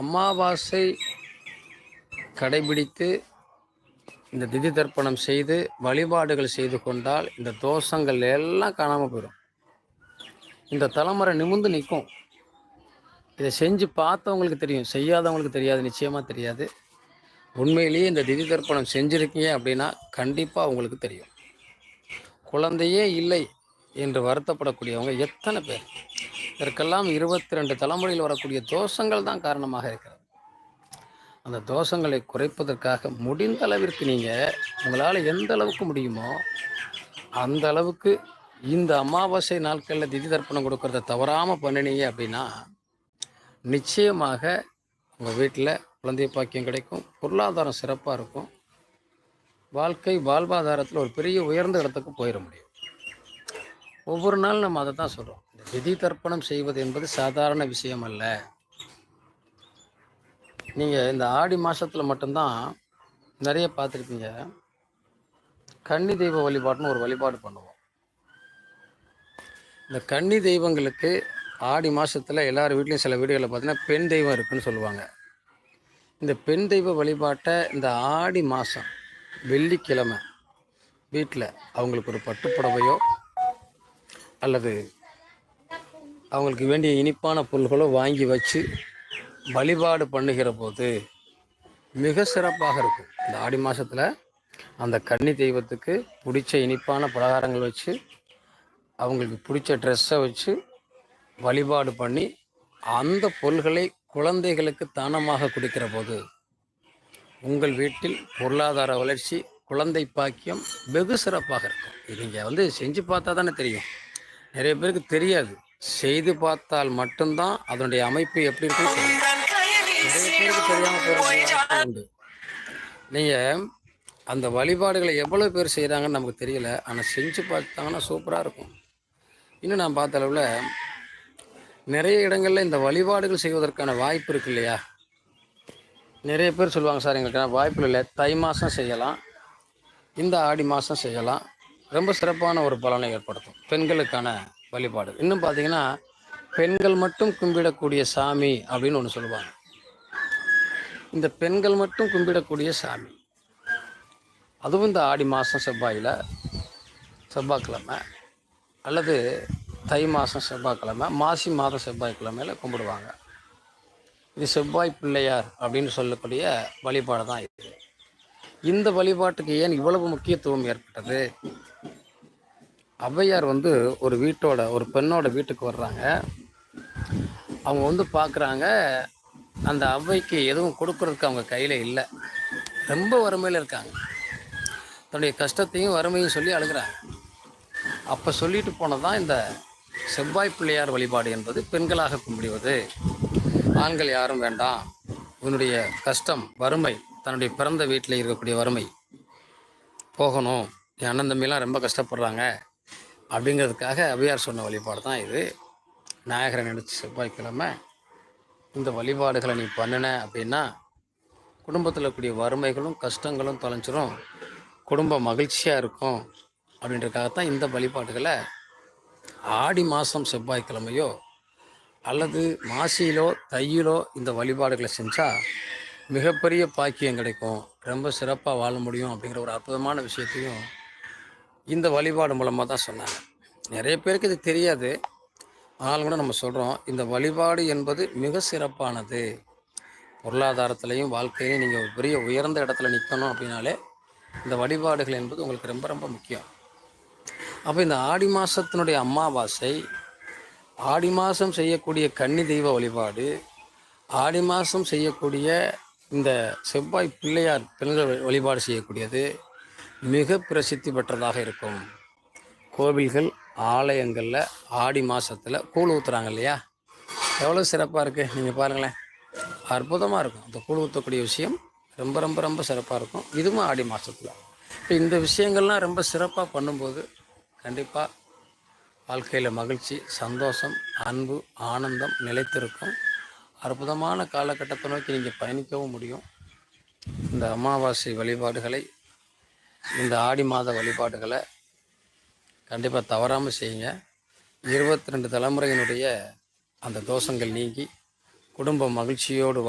அமாவாசை கடைபிடித்து இந்த திதி தர்ப்பணம் செய்து வழிபாடுகள் செய்து கொண்டால் இந்த தோஷங்கள் எல்லாம் காணாமல் போயிடும் இந்த தலைமுறை நிமிந்து நிற்கும். இதை செஞ்சு பார்த்தவங்களுக்கு தெரியும். செய்யாதவங்களுக்கு தெரியாது. நிச்சயமாக தெரியாது. உண்மையிலேயே இந்த திதி தர்ப்பணம் செஞ்சுருக்கீங்க அப்படின்னா கண்டிப்பாக அவங்களுக்கு தெரியும். குழந்தையே இல்லை என்று வருத்தப்படக்கூடியவங்க எத்தனை பேர்? இதற்கெல்லாம் இருபத்தி ரெண்டு தலைமுறையில் வரக்கூடிய தோஷங்கள் தான் காரணமாக இருக்கிறது. அந்த தோஷங்களை குறைப்பதற்காக முடிந்த அளவிற்கு நீங்கள் உங்களால் எந்த அளவுக்கு முடியுமோ அந்த அளவுக்கு இந்த அமாவாசை நாட்களில் திதி தர்ப்பணம் கொடுக்கறத தவறாமல் பண்ணினீங்க அப்படின்னா நிச்சயமாக உங்கள் வீட்டில் குழந்தை பாக்கியம் கிடைக்கும் பொருளாதாரம் சிறப்பாக இருக்கும். வாழ்க்கை வாழ்வாதாரத்தில் ஒரு பெரிய உயர்ந்த இடத்துக்கு போயிட முடியும். ஒவ்வொரு நாள் நம்ம அதை தான் சொல்கிறோம் திதி தர்ப்பணம் செய்வது என்பது சாதாரண விஷயம் அல்ல. நீங்கள் இந்த ஆடி மாதத்தில் மட்டும்தான் நிறைய பார்த்துருப்பீங்க. கன்னி தெய்வ வழிபாடுன்னு ஒரு வழிபாடு பண்ணுவோம். இந்த கன்னி தெய்வங்களுக்கு ஆடி மாதத்தில் எல்லார் வீட்லேயும் சில வீடுகளில் பார்த்தீங்கன்னா பெண் தெய்வம் இருக்குன்னு சொல்லுவாங்க. இந்த பெண் தெய்வ வழிபாட்டை இந்த ஆடி மாதம் வெள்ளிக்கிழமை வீட்டில் அவங்களுக்கு ஒரு பட்டுப்புடவையோ அல்லது அவங்களுக்கு வேண்டிய இனிப்பான பொருள்களோ வாங்கி வச்சு வழிபாடு பண்ணுகிற போது மிக சிறப்பாக இருக்கும். இந்த ஆடி மாதத்தில் அந்த கன்னி தெய்வத்துக்கு பிடிச்ச இனிப்பான பலகாரங்கள் வச்சு அவங்களுக்கு பிடிச்ச ட்ரெஸ்ஸை வச்சு வழிபாடு பண்ணி அந்த பொருள்களை குழந்தைகளுக்கு தானமாக கொடுக்கிற போது உங்கள் வீட்டில் பொருளாதார வளர்ச்சி குழந்தை பாக்கியம் வெகு சிறப்பாக இருக்கும். இது நீங்கள் வந்து செஞ்சு பார்த்தா தானே தெரியும். நிறைய பேருக்கு தெரியாது. செய்து பார்த்தால் மட்டும்தான் அதனுடைய அமைப்பு எப்படி இருக்கும் நிறைய பேருக்கு தெரியாமல் உண்டு. நீங்கள் அந்த வழிபாடுகளை எவ்வளோ பேர் செய்கிறாங்கன்னு நமக்கு தெரியல. ஆனால் செஞ்சு பார்த்தாங்கன்னா சூப்பராக இருக்கும். இன்னும் நான் பார்த்த அளவில் நிறைய இடங்களில் இந்த வழிபாடுகள் செய்வதற்கான வாய்ப்பு இருக்கு இல்லையா? நிறைய பேர் சொல்லுவாங்க சார் எங்களுக்கு வாய்ப்பு இல்லை. தை மாதம் செய்யலாம். இந்த ஆடி மாதம் செய்யலாம். ரொம்ப சிறப்பான ஒரு பலனை ஏற்படுத்தும். பெண்களுக்கான வழிபாடு. இன்னும் பார்த்தீங்கன்னா பெண்கள் மட்டும் கும்பிடக்கூடிய சாமி அப்படின்னு ஒன்று சொல்லுவாங்க. இந்த பெண்கள் மட்டும் கும்பிடக்கூடிய சாமி. அதுவும் இந்த ஆடி மாதம் செவ்வாயில் செவ்வாய்க்கிழமை அல்லது தை மாதம் செவ்வாய்க்கிழமை மாசி மாதம் செவ்வாய்க்கிழமையில் கும்பிடுவாங்க. இது செவ்வாய் பிள்ளையார் அப்படின்னு சொல்லக்கூடிய வழிபாடு தான் இது. இந்த வழிபாட்டுக்கு ஏன் இவ்வளவு முக்கியத்துவம் ஏற்பட்டது? ஔவையார் வந்து ஒரு வீட்டோட ஒரு பெண்ணோட வீட்டுக்கு வர்றாங்க. அவங்க வந்து பார்க்குறாங்க அந்த ஔவைக்கு எதுவும் கொடுக்குறதுக்கு அவங்க கையில் இல்லை. ரொம்ப வறுமையில் இருக்காங்க. தன்னுடைய கஷ்டத்தையும் வறுமையும் சொல்லி அழுகிறாங்க. அப்போ சொல்லிட்டு போனதான் இந்த செவ்வாய் பிள்ளையார் வழிபாடு என்பது பெண்களாக கும்பிடுவது. ஆண்கள் யாரும் வேண்டாம். உன்னுடைய கஷ்டம் வறுமை தன்னுடைய பிறந்த வீட்டில் இருக்கக்கூடிய வறுமை. போகணும். என் அண்ணன் தம்பிலாம் ரொம்ப கஷ்டப்படுறாங்க. அப்படிங்கிறதுக்காக அபியார் சொன்ன வழிபாடு தான் இது. நாயகரை நினச்சி செவ்வாய்க்கிழமை இந்த வழிபாடுகளை நீ பண்ணின அப்படின்னா குடும்பத்தில் இருக்கக்கூடிய வறுமைகளும் கஷ்டங்களும் தொலைஞ்சிரும். குடும்பம் மகிழ்ச்சியாக இருக்கும் அப்படின்றக்காகத்தான் இந்த வழிபாடுகளை ஆடி மாதம் செவ்வாய்க்கிழமையோ அல்லது மாசியிலோ தையிலோ இந்த வழிபாடுகளை செஞ்சால் மிகப்பெரிய பாக்கியம் கிடைக்கும். ரொம்ப சிறப்பாக வாழ முடியும் அப்படிங்கிற ஒரு அற்புதமான விஷயத்தையும் இந்த வழிபாடு மூலமாக தான் சொன்னாங்க. நிறைய பேருக்கு இது தெரியாது. ஆனாலும் கூட நம்ம சொல்கிறோம் இந்த வழிபாடு என்பது மிக சிறப்பானது. பொருளாதாரத்திலையும் வாழ்க்கையிலையும் நீங்கள் ஒரு பெரிய உயர்ந்த இடத்துல நிற்கணும் அப்படின்னாலே இந்த வழிபாடுகள் என்பது உங்களுக்கு ரொம்ப ரொம்ப முக்கியம். அப்போ இந்த ஆடி மாதத்தினுடைய அமாவாசை ஆடி மாதம் செய்யக்கூடிய கன்னி தெய்வ வழிபாடு ஆடி மாதம் செய்யக்கூடிய இந்த செவ்வாய் பிள்ளையார் பெண்கள் வழிபாடு செய்யக்கூடியது மிக பிரசித்தி பெற்றதாக இருக்கும். கோவில்கள் ஆலயங்களில் ஆடி மாதத்தில் கூழ் ஊற்றுறாங்க இல்லையா எவ்வளோ சிறப்பாக இருக்குது நீங்கள் பாருங்களேன். அற்புதமாக இருக்கும். அந்த கூழ் ஊற்றக்கூடிய விஷயம் ரொம்ப ரொம்ப ரொம்ப சிறப்பாக இருக்கும். இதுவும் ஆடி மாதத்தில் இப்போ இந்த விஷயங்கள்லாம் ரொம்ப சிறப்பாக பண்ணும்போது கண்டிப்பாக வாழ்க்கையில் மகிழ்ச்சி சந்தோஷம் அன்பு ஆனந்தம் நிலைத்திருக்கும். அற்புதமான காலகட்டத்தை நோக்கி நீங்கள் பயணிக்கவும் முடியும். இந்த அமாவாசை வழிபாடுகளை இந்த ஆடி மாத வழிபாடுகளை கண்டிப்பாக தவறாமல் செய்யுங்க. இருபத்தி ரெண்டு தலைமுறையினுடைய அந்த தோஷங்கள் நீங்கி குடும்ப மகிழ்ச்சியோடு